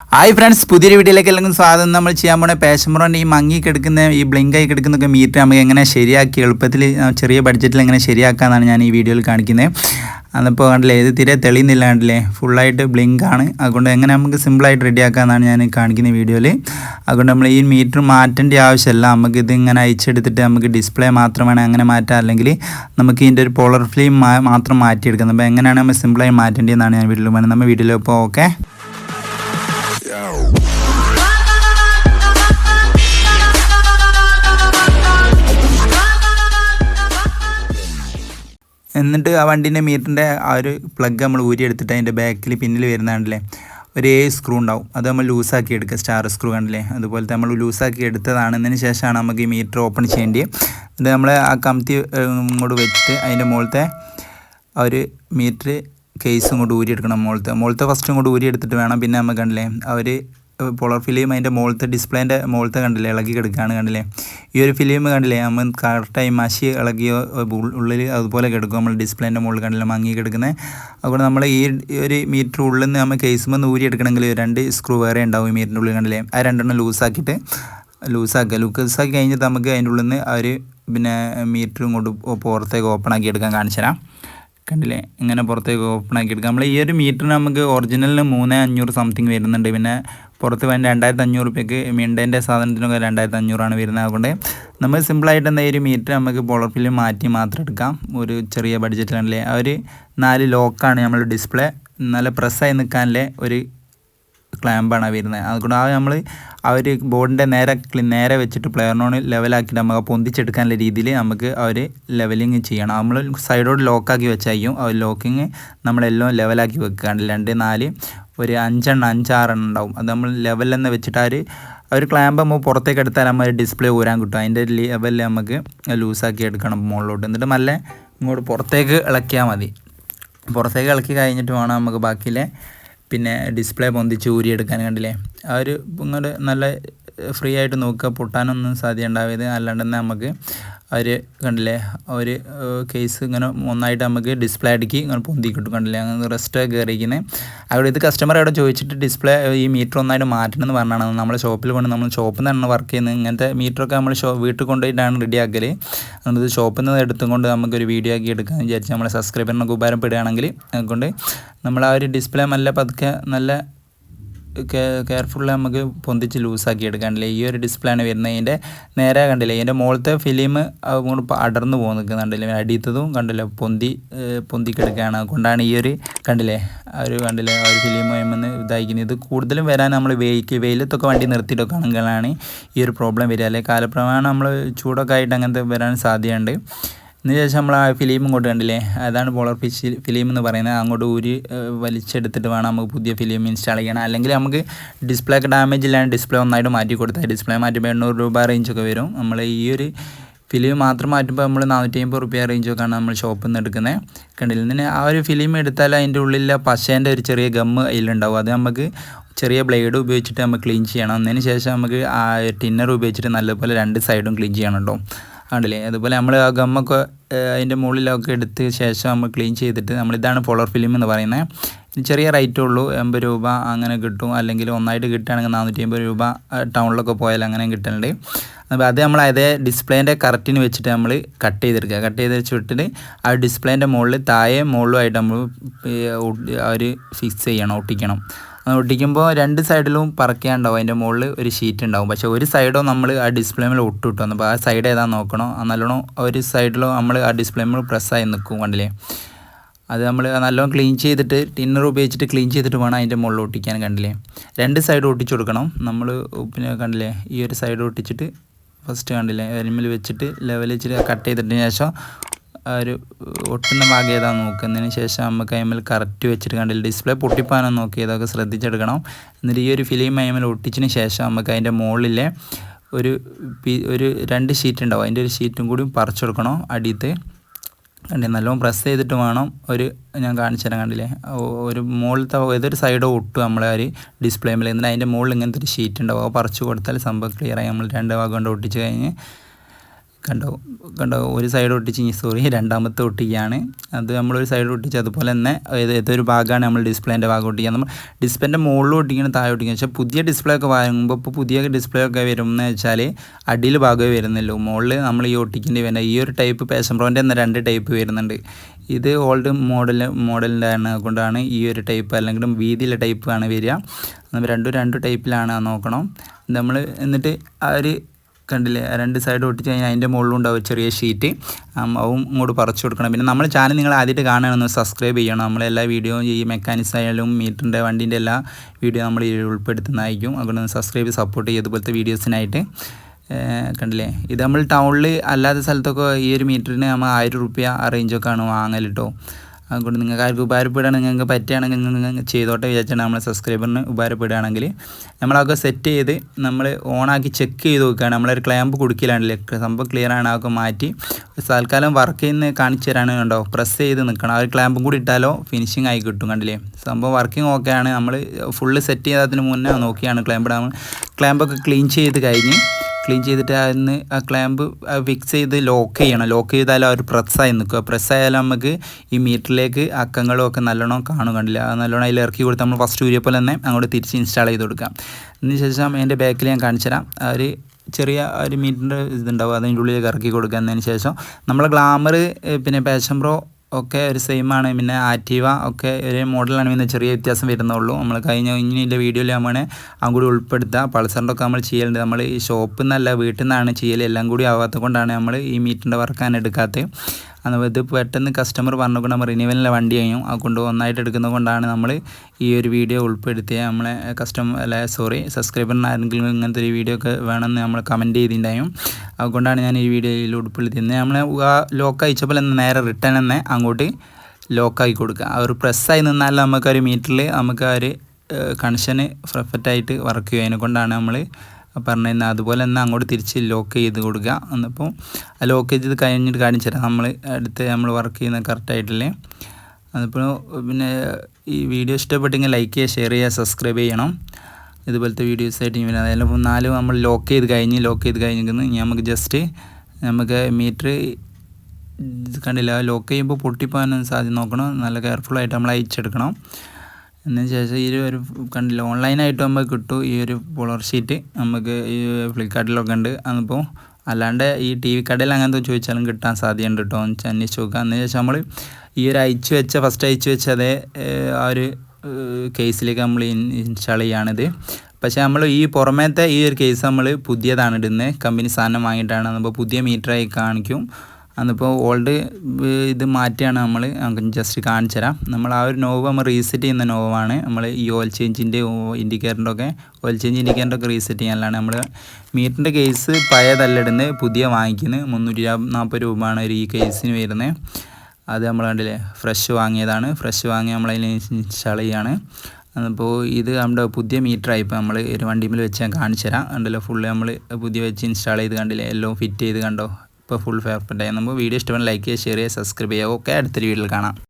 Hi friends പുതിയൊരു വീഡിയോയിലേക്ക് എല്ലാവർക്കും സ്വാഗതം. നമ്മൾ ചെയ്യാൻ പോണ പ്രോന്റെ ഈ മങ്ങി കിടക്കുന്ന ഈ ബ്ലിങ്ക് ആയി കിടക്കുന്നൊക്കെ മീറ്റർ നമുക്ക് എങ്ങനെ ശരിയാക്കി എളുപ്പത്തിൽ ചെറിയ ബഡ്ജറ്റിൽ എങ്ങനെ ശരിയാക്കാമെന്നാണ് ഞാൻ ഈ വീഡിയോയിൽ കാണിക്കുന്നത് അതിപ്പോൾ കണ്ടില്ലേ ഇത് തീരെ തെളിയുന്നില്ല കണ്ടില്ലേ? ഫുള്ളായിട്ട് ആണ്. അതുകൊണ്ട് എങ്ങനെ നമുക്ക് സിമ്പിളായിട്ട് റെഡിയാക്കാമെന്നാണ് ഞാൻ കാണിക്കുന്ന വീഡിയോയിൽ അതുകൊണ്ട് നമ്മൾ ഈ മീറ്റർ മാറ്റേണ്ട ആവശ്യമല്ല നമുക്ക് ഇത് ഇങ്ങനെ അയച്ചെടുത്തിട്ട് നമുക്ക് ഡിസ്പ്ലേ മാത്രം വേണം അങ്ങനെ മാറ്റാം. അല്ലെങ്കിൽ നമുക്ക് ഇതിന്റെ ഒരു പോളർ ഫ്ലെയിം മാത്രം മാറ്റിയെടുക്കുന്നത് അപ്പോൾ എങ്ങനെയാണ് നമ്മൾ സിമ്പിളായി മാറ്റേണ്ടതെന്നാണ് ഞാൻ വീട്ടിൽ പറയുന്നത് നമ്മൾ വീഡിയോയിൽ ഇപ്പോൾ ഓക്കെ എന്നിട്ട് ആ വണ്ടീന്റെ മീറ്ററിന്റെ ആ ഒരു പ്ലഗ് നമ്മൾ ഊരിയെടുത്തിട്ട് അതിന്റെ ബാക്കിൽ പിന്നിൽ വരുന്നതാണല്ലേ? ഒരു ഏഴ് സ്ക്രൂ ഉണ്ടാവും. അത് നമ്മൾ ലൂസാക്കി എടുക്കുക. സ്റ്റാർ സ്ക്രൂ കണ്ടില്ലേ? അതുപോലത്തെ നമ്മൾ ലൂസാക്കി എടുത്തതാണെന്നതിന് ശേഷമാണ് നമുക്ക് ഈ മീറ്റർ ഓപ്പൺ ചെയ്യേണ്ടത് എന്നിട്ട് നമ്മൾ ആ കമത്തി ഇങ്ങോട്ട് വെച്ചിട്ട് അതിന്റെ മുകളിലത്തെ ഒരു മീറ്റർ കേസ് ഇങ്ങോട്ട് ഊരിയെടുക്കണം. മോളത്തെ മോളത്തെ ഫസ്റ്റ് ഇങ്ങോട്ട് ഊരിയെടുത്തിട്ട് വേണം. പിന്നെ നമുക്ക് കണ്ടില്ലേ അവർ പോളർ ഫിലിം അതിന്റെ മോളത്തെ ഡിസ്പ്ലേന്റെ മോളത്തെ കണ്ടില്ലേ ഇളകി കിടക്കുകയാണ് കണ്ടില്ലേ. ഈ ഒരു ഫിലിം കണ്ടില്ലേ നമ്മൾ കറക്റ്റായി മഷി ഇളകിയോ ഉള്ളിൽ അതുപോലെ കിടക്കും. നമ്മൾ ഡിസ്പ്ലേന്റെ മുകളിൽ കണ്ടില്ല മങ്ങി കിടക്കുന്നത് അതുകൊണ്ട് നമ്മൾ ഈ ഒരു മീറ്റർ ഉള്ളിൽ നിന്ന് നമ്മൾ കേസുമ്പോൾ ഊരി എടുക്കണമെങ്കിൽ രണ്ട് സ്ക്രൂ വേറെ ഉണ്ടാവും ഈ മീറ്ററിന്റെ ഉള്ളിൽ കണ്ടില്ലേ. ആ രണ്ടെണ്ണം ലൂസാക്കിയിട്ട് ലൂസാക്കുക. ലൂസാക്കി കഴിഞ്ഞിട്ട് നമുക്ക് അതിന്റെ ഉള്ളിൽ നിന്ന് ആ ഒരു പിന്നെ മീറ്റർ ഇങ്ങോട്ട് പുറത്തേക്ക് ഓപ്പൺ ആക്കി എടുക്കാൻ കാണിച്ചു തരാം കണ്ടില്ലേ ഇങ്ങനെ പുറത്തേക്ക് ഓപ്പൺ ആക്കി എടുക്കാം നമ്മൾ ഈ ഒരു മീറ്ററിന് നമുക്ക് ഒറിജിനലിന് മൂന്ന് അഞ്ഞൂറ് സംതിങ് വരുന്നുണ്ട്. പിന്നെ പുറത്ത് വേണ്ട രണ്ടായിരത്തി അഞ്ഞൂറ് റുപ്യക്ക് മിണ്ടേന്റെ സാധനത്തിനൊക്കെ രണ്ടായിരത്തി അഞ്ഞൂറാണ് വരുന്നത്. അതുകൊണ്ട് നമ്മൾ സിമ്പിളായിട്ട് എന്താ ഒരു മീറ്റർ നമുക്ക് പോളർ ഫില്ല് മാറ്റി മാത്രം എടുക്കാം. ഒരു ചെറിയ ബഡ്ജറ്റിലാണല്ലേ ആ ഒരു നാല് ലോക്കാണ് നമ്മൾ ഡിസ്പ്ലേ നല്ല പ്രസ്സായി നിൽക്കാനല്ലേ ഒരു ക്ലാമ്പാണ് വരുന്നത്. അതുകൊണ്ട് ആ നമ്മൾ ഒരു ബോർഡിന്റെ നേരെ നേരെ വെച്ചിട്ട് പ്ലെയറിനോട് ലെവലാക്കിയിട്ട് നമുക്ക് പൊന്തിച്ചെടുക്കാനുള്ള രീതിയിൽ നമുക്ക് അവർ ലെവലിങ് ചെയ്യണം. നമ്മൾ സൈഡോട് ലോക്കാക്കി വെച്ചായിരിക്കും. അവർ ലോക്കിങ് നമ്മളെല്ലാം ലെവലാക്കി വെക്കുകയാണ് രണ്ട് നാല് ഒരു അഞ്ചെണ്ണം അഞ്ചാറെണ്ണം ഉണ്ടാവും. അത് നമ്മൾ ലെവൽ തന്നെ വെച്ചിട്ട് ആ ഒരു ക്ലാമ്പ് നമ്മൾ പുറത്തേക്ക് എടുത്താൽ നമ്മൾ ഡിസ്പ്ലേ ഊരാൻ കിട്ടും. അതിന്റെ ലെവലിൽ നമുക്ക് ലൂസാക്കി എടുക്കണം മുകളിലോട്ട്. എന്നിട്ട് നല്ല ഇങ്ങോട്ട് പുറത്തേക്ക് ഇളക്കിയാൽ മതി. പുറത്തേക്ക് ഇളക്കി കഴിഞ്ഞിട്ട് വേണം നമുക്ക് ബാക്കിയിലെ പിന്നെ ഡിസ്പ്ലേ പൊന്തിച്ച് ഊരിയെടുക്കാൻ കണ്ടില്ലേ? ആ ഒരു ഇങ്ങോട്ട് നല്ല ഫ്രീ ആയിട്ട് നോക്കുക. പൊട്ടാനൊന്നും സാധ്യത ഉണ്ടാവരുത് അല്ലാണ്ട് തന്നെ നമുക്ക് ഒരു കണ്ടില്ലേ? ഒരു കേസ് ഇങ്ങനെ ഒന്നായിട്ട് നമുക്ക് ഡിസ്പ്ലേ അടുക്കി ഇങ്ങനെ പൊന്തി കിട്ടും. കണ്ടില്ലേ? അങ്ങനെ റെസ്റ്റ് കയറിയിരിക്കുന്നത് അവിടെ ഇത് കസ്റ്റമർ അവിടെ ചോദിച്ചിട്ട് ഡിസ്പ്ലേ ഈ മീറ്റർ ഒന്നായിട്ട് മാറ്റണം എന്ന് പറഞ്ഞാണ്. നമ്മൾ ഷോപ്പിൽ കൊണ്ട് നമ്മൾ ഷോപ്പിൽ നിന്നാണ് വർക്ക് ചെയ്യുന്നത്. ഇങ്ങനത്തെ മീറ്ററൊക്കെ നമ്മൾ ഷോ വീട്ടിൽ കൊണ്ടുപോയിട്ടാണ് റെഡി ആക്കൽ അതുകൊണ്ട് ഇത് ഷോപ്പിൽ നിന്ന് എടുത്തുകൊണ്ട് നമുക്കൊരു വീഡിയോ ആക്കി എടുക്കാമെന്ന് വിചാരിച്ച് നമ്മളെ സബ്സ്ക്രൈബറിനൊക്കെ ഉപകാരപ്പെടുകയാണെങ്കിൽ അതുകൊണ്ട് നമ്മൾ ആ ഒരു ഡിസ്പ്ലേ നല്ല പതുക്കെ നല്ല കെയർഫുള്ളി നമുക്ക് പൊന്തിച്ച് ലൂസാക്കി എടുക്കാണ്ടില്ലേ? ഈ ഒരു ഡിസ്പ്ലേ ആണ് വരുന്നത്. ഇതിന്റെ നേരെ കണ്ടില്ലേ? ഇതിന്റെ മുകളിലത്തെ ഫിലിം അങ്ങോട്ട് അടർന്നു പോകും നിൽക്കുന്നുണ്ടല്ലേ അടിയത്തതും കണ്ടില്ലേ? പൊന്തി പൊന്തി പൊന്തിക്കെടുക്കുകയാണ്. അതുകൊണ്ടാണ് ഈ ഒരു കണ്ടില്ലേ? ഒരു കണ്ടില്ലേ? ആ ഒരു ഫിലിം വരുമെന്ന് ഇതായിരിക്കുന്നത്. ഇത് കൂടുതലും വരാൻ നമ്മൾ വെയിക്ക് വെയിലത്തൊക്കെ വണ്ടി നിർത്തിയിട്ടൊക്കെ ആണെങ്കിലാണ് ഈ ഒരു പ്രോബ്ലം വരിക. അല്ലെങ്കിൽ കാലപ്രമാണം നമ്മൾ ചൂടൊക്കെ ആയിട്ട് അങ്ങനത്തെ വരാൻ സാധ്യതയുണ്ട്. ഇതിന് ശേഷം നമ്മൾ ആ ഫിലിം ഇങ്ങോട്ട് കണ്ടില്ലേ? അതാണ് പോളർ പിച്ച് ഫിലിം എന്ന് പറയുന്നത്. അങ്ങോട്ട് ഊരി വലിച്ചെടുത്തിട്ട് വേണം നമുക്ക് പുതിയ ഫിലിം ഇൻസ്റ്റാൾ ചെയ്യണം അല്ലെങ്കിൽ നമുക്ക് ഡിസ്പ്ലേ ഒക്കെ ഡാമേജ് ഇല്ലാണ്ട് ഡിസ്പ്ലേ ഒന്നായിട്ട് മാറ്റി കൊടുത്താൽ ഡിസ്പ്ലേ മാറ്റുമ്പോൾ എണ്ണൂറ് രൂപ റേഞ്ചൊക്കെ വരും. നമ്മൾ ഈ ഒരു ഫിലിം മാത്രം മാറ്റുമ്പോൾ നമ്മൾ നാനൂറ്റി അമ്പത് റുപ്യ റേഞ്ചൊക്കെയാണ് നമ്മൾ ഷോപ്പിൽ നിന്ന് എടുക്കുന്നത് കണ്ടില്ല? പിന്നെ ആ ഒരു ഫിലിം എടുത്താൽ അതിന്റെ ഉള്ളിലെ പശേന്റെ ഒരു ചെറിയ ഗമ്മ് അതിലുണ്ടാവും. അത് നമുക്ക് ചെറിയ ബ്ലേഡ് ഉപയോഗിച്ചിട്ട് നമുക്ക് ക്ലീൻ ചെയ്യണം. അതിന് ശേഷം നമുക്ക് ആ ടിന്നർ ഉപയോഗിച്ചിട്ട് നല്ലപോലെ രണ്ട് സൈഡും ക്ലീൻ ചെയ്യണം കേട്ടോ ആണല്ലേ അതുപോലെ നമ്മൾ ആ ഗമ്മൊക്കെ അതിന്റെ മുകളിലൊക്കെ എടുത്ത് ശേഷം നമ്മൾ ക്ലീൻ ചെയ്തിട്ട് നമ്മളിതാണ് പോളർ ഫിലിം എന്ന് പറയുന്നത് ചെറിയ റേറ്റേ ഉള്ളൂ എൺപത് രൂപ അങ്ങനെ കിട്ടും. അല്ലെങ്കിൽ ഒന്നായിട്ട് കിട്ടുകയാണെങ്കിൽ നാനൂറ്റി അമ്പത് രൂപ ടൗണിലൊക്കെ പോയാൽ അങ്ങനെ കിട്ടുന്നുണ്ട്. അപ്പോൾ അത് നമ്മൾ അതേ ഡിസ്പ്ലേന്റെ കറക്റ്റിന് വെച്ചിട്ട് നമ്മൾ കട്ട് ചെയ്തെടുക്കുക. കട്ട് ചെയ്ത് വെച്ച് വിട്ടിട്ട് ആ ഡിസ്പ്ലേന്റെ മുകളിൽ താഴെ മുകളിലുമായിട്ട് നമ്മൾ അവർ ഫിക്സ് ചെയ്യണം ഒട്ടിക്കണം. ഒട്ടിക്കുമ്പോൾ രണ്ട് സൈഡിലും പറക്കാണ്ടാവും. അതിന്റെ മുകളിൽ ഒരു ഷീറ്റ് ഉണ്ടാവും. പക്ഷേ ഒരു സൈഡോ നമ്മൾ ആ ഡിസ്പ്ലേമിൽ ഒട്ടിട്ടു അപ്പോൾ ആ സൈഡ് ഏതാ നോക്കണം? നല്ലോണം ഒരു സൈഡിലോ നമ്മൾ ആ ഡിസ്പ്ലേമിൽ പ്രസ്സായി നിൽക്കും കണ്ടില്ലേ? അത് നമ്മൾ നല്ലോണം ക്ലീൻ ചെയ്തിട്ട് ടിന്നർ ഉപയോഗിച്ചിട്ട് ക്ലീൻ ചെയ്തിട്ട് വേണം അതിന്റെ മുകളിൽ ഒട്ടിക്കാൻ കണ്ടില്ലേ? രണ്ട് സൈഡ് ഒട്ടിച്ചു കൊടുക്കണം. നമ്മൾ പിന്നെ കണ്ടില്ലേ? ഈ ഒരു സൈഡ് ഒട്ടിച്ചിട്ട് ഫസ്റ്റ് കണ്ടില്ലേ? അരിമിൽ വെച്ചിട്ട് ലെവൽ വെച്ചിട്ട് കട്ട് ചെയ്തിട്ടതിന് ശേഷം ഒരു ഒട്ടുന്ന ഭാഗം ഏതാ നോക്കുന്നതിന് ശേഷം നമുക്ക് അതിന്മേൽ കറക്റ്റ് വെച്ചിട്ട് കണ്ടില്ല. ഡിസ്പ്ലേ പൊട്ടിപ്പാനോ നോക്കി ഇതൊക്കെ ശ്രദ്ധിച്ചെടുക്കണം. എന്നിട്ട് ഈ ഒരു ഫിലിം അതിന്മേൽ ഒട്ടിച്ചതിന് ശേഷം നമുക്ക് അതിന്റെ മുകളിലെ ഒരു ഒരു രണ്ട് ഷീറ്റ് ഉണ്ടാവും. അതിന്റെ ഒരു ഷീറ്റും കൂടി പറിച്ചെടുക്കണം അടിയത്ത് കണ്ടേ? നല്ലോണം പ്രസ് ചെയ്തിട്ട് വേണം ഒരു ഞാൻ കാണിച്ചു തരാൻ കണ്ടില്ലേ? ഒരു മുകളിലത്തെ ഏതൊരു സൈഡോ ഒട്ടും നമ്മളെ ഒരു ഡിസ്പ്ലേമിൽ എന്നിട്ട് അതിന്റെ മുകളിൽ ഇങ്ങനത്തെ ഒരു ഷീറ്റ് ഉണ്ടാവും. പറിച്ചു കൊടുത്താൽ സംഭവം ക്ലിയറായി നമ്മൾ രണ്ട് ഭാഗം കൊണ്ട് ഒട്ടിച്ച് കഴിഞ്ഞ് കണ്ടോ കണ്ടോ ഒരു സൈഡ് ഒട്ടിച്ച് സോറി രണ്ടാമത്തെ ഒട്ടിക്കുകയാണ്. അത് നമ്മളൊരു സൈഡ് ഒട്ടിച്ച് അതുപോലെ തന്നെ ഏതൊരു ഭാഗമാണ് നമ്മൾ ഡിസ്പ്ലേന്റെ ഭാഗം ഒട്ടിക്കുക. നമ്മൾ ഡിസ്പ്ലേന്റെ മുകളിൽ ഒട്ടിക്കണം താഴെ ഒട്ടിക്കണം പക്ഷേ പുതിയ ഡിസ്പ്ലേ ഒക്കെ വാങ്ങുമ്പോൾ ഇപ്പോൾ പുതിയ ഡിസ്പ്ലേ ഒക്കെ വരുമെന്ന് വെച്ചാൽ അടിയിൽ ഭാഗമേ വരുന്നുള്ളൂ. മുകളിൽ നമ്മൾ ഈ ഒട്ടിക്കേണ്ടി വരുന്നത് ഈ ഒരു ടൈപ്പ് പാഷൻ പ്രോന്റെ എന്ന രണ്ട് ടൈപ്പ് വരുന്നുണ്ട്. ഇത് ഓൾഡ് മോഡൽ മോഡലിന്റെ കൊണ്ടാണ് ഈ ഒരു ടൈപ്പ് അല്ലെങ്കിൽ വീതിയിലെ ടൈപ്പ് ആണ് വരിക. രണ്ടും രണ്ട് ടൈപ്പിലാണ് നോക്കണം. നമ്മൾ എന്നിട്ട് ആ ഒരു കണ്ടില്ലേ? രണ്ട് സൈഡ് ഒട്ടിച്ച് കഴിഞ്ഞാൽ അതിന്റെ മുകളിലും ഉണ്ടാവും ചെറിയ ഷീറ്റ് അവും ഇങ്ങോട്ട് പറിച്ചു കൊടുക്കണം. പിന്നെ നമ്മൾ ചാനൽ നിങ്ങൾ ആദ്യമായിട്ട് കാണുകയാണെന്ന് സബ്സ്ക്രൈബ് ചെയ്യണം. നമ്മളെല്ലാ വീഡിയോയും ഈ മെക്കാനിക്സ് ആയാലും മീറ്ററിന്റെ വണ്ടീന്റെ എല്ലാ വീഡിയോ നമ്മൾ ഉൾപ്പെടുത്തുന്നതായിരിക്കും. അതുകൊണ്ട് സബ്സ്ക്രൈബ് സപ്പോർട്ട് ചെയ്യും ഇതുപോലത്തെ വീഡിയോസിനായിട്ട് കണ്ടില്ലേ? ഇത് നമ്മൾ ടൗണിൽ അല്ലാത്ത സ്ഥലത്തൊക്കെ ഈ ഒരു മീറ്ററിന് നമ്മൾ ആയിരം റുപ്യ ആ റേഞ്ചൊക്കെയാണ് വാങ്ങൽ കേട്ടോ അതുകൊണ്ട് നിങ്ങൾക്ക് ആർക്കും ഉപകാരപ്പെടുകയാണെങ്കിൽ നിങ്ങൾക്ക് പറ്റുകയാണെങ്കിൽ നിങ്ങൾ ചെയ്തോട്ടെ വിചാരിച്ചാണ് നമ്മൾ സബ്സ്ക്രൈബറിന് ഉപകാരപ്പെടുകയാണെങ്കിൽ. നമ്മളൊക്കെ സെറ്റ് ചെയ്ത് നമ്മൾ ഓണാക്കി ചെക്ക് ചെയ്ത് നോക്കുകയാണ്. നമ്മളൊരു ക്ലാമ്പ് കൊടുക്കലാണല്ലേ? സംഭവം ക്ലിയർ ആണ്. അതൊക്കെ മാറ്റി തൽക്കാലം വർക്ക് ചെയ്യുന്ന കാണിച്ചു തരാണ് കണ്ടോ? പ്രസ് ചെയ്ത് നിൽക്കണം. ആ ഒരു ക്ലാമ്പും കൂടി ഇട്ടാലോ ഫിനിഷിംഗ് ആയി കിട്ടും കണ്ടില്ലേ? സംഭവം വർക്കിംഗ് ആണ്. നമ്മൾ ഫുള്ള് സെറ്റ് ചെയ്തതിന് മുന്നേ നോക്കിയാണ് ക്ലാമ്പ് ഇടാൻ. ക്ലാമ്പൊക്കെ ക്ലീൻ ചെയ്ത് കഴിഞ്ഞ് ക്ലീൻ ചെയ്തിട്ട് അതിന് ആ ക്ലാമ്പ് ഫിക്സ് ചെയ്ത് ലോക്ക് ചെയ്യണം. ലോക്ക് ചെയ്താൽ ആ ഒരു പ്രസ്സായി നിൽക്കുക. പ്രസ്സായാലും നമുക്ക് ഈ മീറ്ററിലേക്ക് അക്കങ്ങളും ഒക്കെ നല്ലോണം കാണും കണ്ടില്ല? നല്ലോണം അതിൽ ഇറക്കി കൊടുത്ത് നമ്മൾ ഫസ്റ്റ് ഊരിയ പോലെ തന്നെ അങ്ങോട്ട് തിരിച്ച് ഇൻസ്റ്റാൾ ചെയ്ത് കൊടുക്കാം. അതിന് ശേഷം എന്റെ ബാക്കിൽ ഞാൻ കാണിച്ചു തരാം. ഒരു ചെറിയ ഒരു മീറ്ററിന്റെ ഇതുണ്ടാവും അതിന്റെ ഉള്ളിലേക്ക് ഇറക്കി കൊടുക്കുന്നതിന് ശേഷം നമ്മൾ ഗ്ലാമർ പിന്നെ പാഷൻ പ്രോ ഒക്കെ ഒരു സെയിം ആണ്. പിന്നെ ആക്റ്റീവ ഒക്കെ ഒരേ മോഡലാണ് പിന്നെ ചെറിയ വ്യത്യാസം വരുന്നുള്ളൂ. നമ്മൾ കഴിഞ്ഞ ഇങ്ങനെയുള്ള വീഡിയോയിൽ നമ്മൾ അതും കൂടി ഉൾപ്പെടുത്തുക പൾസറിന്റെ ഒക്കെ നമ്മൾ ചെയ്യലുണ്ട്. നമ്മൾ ഈ ഷോപ്പിൽ നിന്നല്ല വീട്ടിൽ നിന്നാണ് ചെയ്യൽ എല്ലാം കൂടി ആവാത്തത് കൊണ്ടാണ് നമ്മൾ ഈ മീറ്റിന്റെ വർക്കാൻ എടുക്കാത്തത് ഇത് പെട്ടെന്ന് കസ്റ്റമർ പറഞ്ഞുകൊണ്ട് നമ്മൾ റിന്യൂവലിന്റെ വണ്ടി കഴിഞ്ഞു. അതുകൊണ്ട് ഒന്നായിട്ട് എടുക്കുന്നത് കൊണ്ടാണ് നമ്മൾ ഈ ഒരു വീഡിയോ ഉൾപ്പെടുത്തിയ നമ്മളെ കസ്റ്റമർ അല്ല സോറി സബ്സ്ക്രൈബറിന് ആരെങ്കിലും ഇങ്ങനത്തെ ഒരു വീഡിയോ ഒക്കെ വേണമെന്ന് നമ്മൾ കമന്റ് ചെയ്തിട്ടുണ്ടായും. അതുകൊണ്ടാണ് ഞാൻ ഈ വീഡിയോയിൽ ഉൾപ്പെടുത്തിയത് നമ്മൾ ആ ലോക്ക് അയച്ചപ്പോൾ നേരെ റിട്ടേൺ തന്നെ അങ്ങോട്ട് ലോക്കാക്കി കൊടുക്കുക. ആ ഒരു പ്രസ്സായി നിന്നാൽ നമുക്കൊരു മീറ്ററിൽ നമുക്ക് ആ ഒരു കണക്ഷന് പെർഫെക്റ്റായിട്ട് വർക്ക് ചെയ്യും അതിനെ കൊണ്ടാണ് നമ്മൾ പറഞ്ഞു അതുപോലെ തന്നെ അങ്ങോട്ട് തിരിച്ച് ലോക്ക് ചെയ്ത് കൊടുക്കുക. എന്നിപ്പോൾ ആ ലോക്ക് ചെയ്ത് കഴിഞ്ഞിട്ട് കാണിച്ചു തരാം നമ്മൾ അടുത്ത് നമ്മൾ വർക്ക് ചെയ്യുന്ന കറക്റ്റായിട്ടില്ലേ അതിപ്പോൾ പിന്നെ ഈ വീഡിയോ ഇഷ്ടപ്പെട്ടെങ്കിൽ ലൈക്ക് ചെയ്യുക ഷെയർ ചെയ്യുക സബ്സ്ക്രൈബ് ചെയ്യണം. ഇതുപോലത്തെ വീഡിയോസായിട്ട് വരാം അതായത് നാല് നമ്മൾ ലോക്ക് ചെയ്ത് കഴിഞ്ഞ് ലോക്ക് ചെയ്ത് കഴിഞ്ഞിരിക്കുന്നു. ഇനി നമുക്ക് ജസ്റ്റ് നമുക്ക് മീറ്റർ കണ്ടില്ല? ലോക്ക് ചെയ്യുമ്പോൾ പൊട്ടിപ്പോകാൻ സാധ്യത നോക്കണം. നല്ല കെയർഫുള്ളായിട്ട് നമ്മൾ അയച്ചെടുക്കണം. എന്നതിന് ശേഷം ഈ ഒരു കണ്ടില്ല ഓൺലൈനായിട്ട് നമുക്ക് കിട്ടും ഈ ഒരു പോളർ ഷീറ്റ് നമുക്ക് ഈ ഫ്ലിപ്കാർട്ടിലൊക്കെ ഉണ്ട് അതിപ്പോൾ അല്ലാണ്ട് ഈ ടി വി കടയിൽ അങ്ങനത്തെ ചോദിച്ചാലും കിട്ടാൻ സാധ്യതയുണ്ട് കേട്ടോ അന്വേഷിച്ച് നോക്കുക അതിന് ശേഷം നമ്മൾ ഈ ഒരു അയച്ചു വെച്ച ഫസ്റ്റ് അയച്ചു വെച്ച അതേ ആ ഒരു കേസിലേക്ക് നമ്മൾ ഇൻസ്റ്റാൾ ചെയ്യുകയാണിത് പക്ഷേ നമ്മൾ ഈ പുറമേത്തെ ഈ ഒരു കേസ് നമ്മൾ പുതിയതാണ് ഇടുന്നത് കമ്പനി സാധനം വാങ്ങിയിട്ടാണ്. അപ്പോൾ പുതിയ മീറ്ററായി കാണിക്കും. അതിപ്പോൾ ഓൾഡ് ഇത് മാറ്റിയാണ് നമ്മൾ നമുക്ക് ജസ്റ്റ് കാണിച്ചു തരാം. നമ്മൾ ആ ഒരു നോവ് നമ്മൾ റീസെറ്റ് ചെയ്യുന്ന നോവാണ് നമ്മൾ ഈ ഓയിൽ ചേഞ്ചിന്റെ ഇൻഡിക്കേറ്ററിന്റെ ഒക്കെ. ഓയിൽ ചേഞ്ച് ഇൻഡിക്കേറ്റർ ഒക്കെ റീസെറ്റ് ചെയ്യാനാണ് നമ്മൾ മീറ്ററിന്റെ കേസ് പഴയതല്ല ഇടുന്നത് പുതിയ വാങ്ങിക്കുന്നത് മുന്നൂറ്റി നാൽപ്പത് രൂപയാണ് ഒരു ഈ കേസിന് വരുന്നത് അത് നമ്മൾ കണ്ടില്ലേ ഫ്രഷ് വാങ്ങിയതാണ്. ഫ്രഷ് വാങ്ങി നമ്മളതിൽ ഇൻസ്റ്റാൾ ചെയ്യാണ്. അപ്പോൾ ഇത് നമ്മുടെ പുതിയ മീറ്ററായി ഇപ്പോൾ നമ്മൾ ഒരു വണ്ടിമിൽ വെച്ച് ഞാൻ കാണിച്ചു തരാം. കണ്ടല്ലോ ഫുള്ള് നമ്മൾ പുതിയ വെച്ച് ഇൻസ്റ്റാൾ ചെയ്ത് കണ്ടില്ലേ എല്ലാം ഫിറ്റ് ചെയ്ത് കണ്ടോ? ഇപ്പോൾ ഫുൾ ഫെയർഫെക്റ്റ് നമുക്ക് വീഡിയോ ഇഷ്ടപ്പെടുന്ന ലൈക്ക് ചെയ്യുക ഷെയർ ചെയ്യുക സബ്സ്ക്രൈബ് ചെയ്യുക. ഓക്കെ അടുത്തൊരു വീഡിയോയിൽ കാണാം.